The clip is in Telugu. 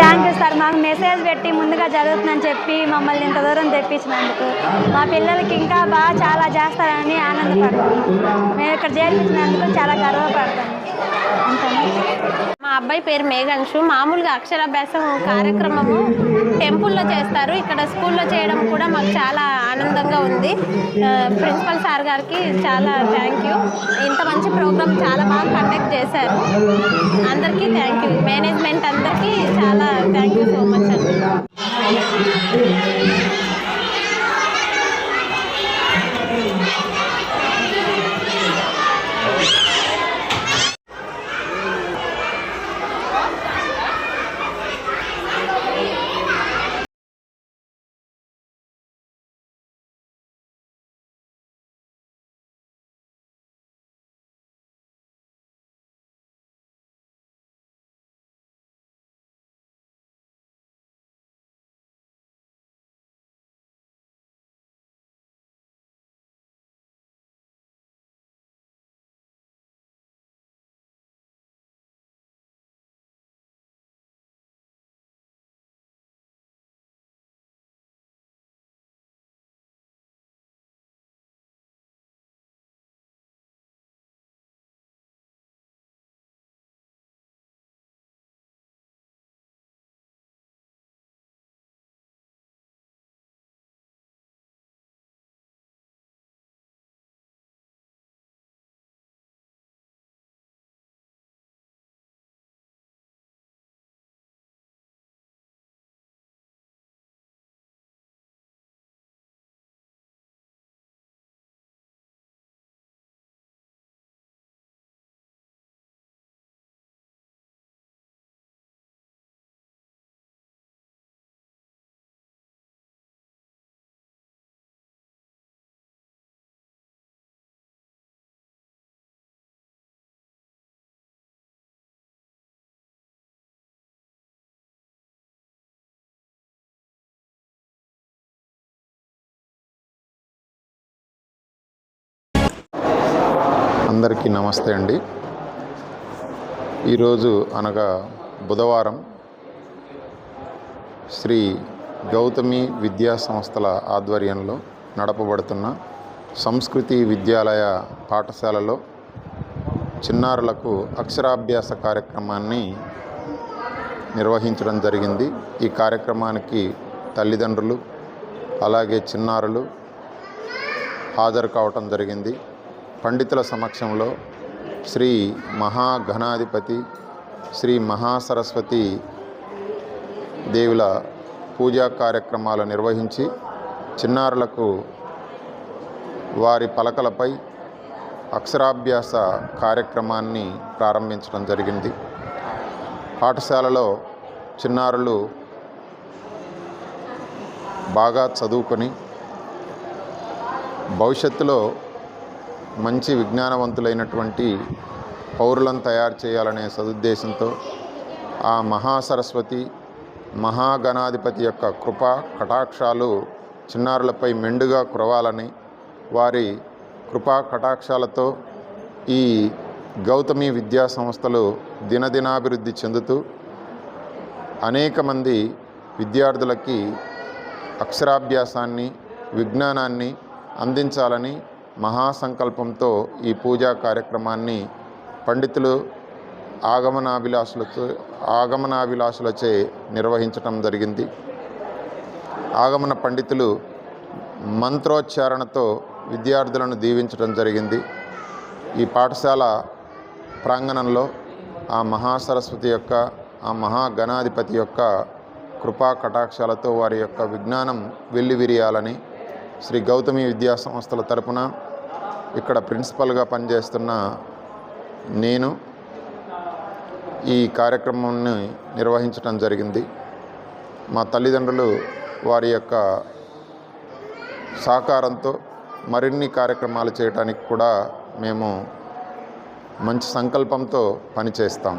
Thank you sir. మాకు మెసేజ్ పెట్టి ముందుగా జరుగుతుందని చెప్పి మమ్మల్ని ఇంత దూరం తెప్పించినందుకు. మా పిల్లలకి ఇంకా బాగా చాలా చేస్తారని ఆనందపడుతున్నాం. మేము ఇక్కడ చేర్పించినందుకు చాలా గర్వపడతాను మా అబ్బాయి పేరు మేఘంశు. మామూలుగా అక్షరాభ్యాసం కార్యక్రమము టెంపుల్లో చేస్తారు. ఇక్కడ స్కూల్లో చేయడం కూడా మాకు చాలా ఆనందంగా ఉంది. ప్రిన్సిపల్ సార్ గారికి చాలా థ్యాంక్ యూ. ఇంత మంచి ప్రోగ్రామ్ చాలా బాగా కండక్ట్ చేశారు. అందరికీ థ్యాంక్ యూ. మేనేజ్మెంట్ అందరికీ చాలా థ్యాంక్ యూ సో మచ్ అందరికీ నమస్తే అండి. ఈరోజు అనగా బుధవారం శ్రీ గౌతమి విద్యా సంస్థల ఆధ్వర్యంలో నడపబడుతున్న సంస్కృతి విద్యాలయ పాఠశాలలో చిన్నారులకు అక్షరాభ్యాస కార్యక్రమాన్ని నిర్వహించడం జరిగింది. ఈ కార్యక్రమానికి తల్లిదండ్రులు అలాగే చిన్నారులు హాజరు కావటం జరిగింది. పండితుల సమక్షంలో శ్రీ మహాఘనాధిపతి శ్రీ మహాసరస్వతి దేవుల పూజా కార్యక్రమాలు నిర్వహించి చిన్నారులకు వారి పలకలపై అక్షరాభ్యాస కార్యక్రమాన్ని ప్రారంభించడం జరిగింది. పాఠశాలలో చిన్నారులు బాగా చదువుకొని భవిష్యత్తులో మంచి విజ్ఞానవంతులైనటువంటి పౌరులను తయారు చేయాలనే సదుద్దేశంతో ఆ మహాసరస్వతి మహాగణాధిపతి యొక్క కృప కటాక్షాలు చిన్నారులపై మెండుగా కురవాలని వారి కృపా కటాక్షాలతో ఈ గౌతమి విద్యా సంస్థలు దినదినాభివృద్ధి చెందుతూ అనేక మంది విద్యార్థులకి అక్షరాభ్యాసాన్ని విజ్ఞానాన్ని అందించాలని మహాసంకల్పంతో ఈ పూజా కార్యక్రమాన్ని పండితులు ఆగమనాభిలాషులతో ఆగమనాభిలాషులచే నిర్వహించటం జరిగింది. ఆగమన పండితులు మంత్రోచ్చారణతో విద్యార్థులను దీవించడం జరిగింది. ఈ పాఠశాల ప్రాంగణంలో ఆ మహాసరస్వతి యొక్క ఆ మహాగణాధిపతి యొక్క కృపా కటాక్షాలతో వారి యొక్క విజ్ఞానం వెల్లివిరియాలని శ్రీ గౌతమి విద్యా సంస్థల తరపున ఇక్కడ ప్రిన్సిపల్గా పనిచేస్తున్న నేను ఈ కార్యక్రమాన్ని నిర్వహించడం జరిగింది. మా తల్లిదండ్రులు వారి యొక్క సహకారంతో మరిన్ని కార్యక్రమాలు చేయడానికి కూడా మేము మంచి సంకల్పంతో పనిచేస్తాం.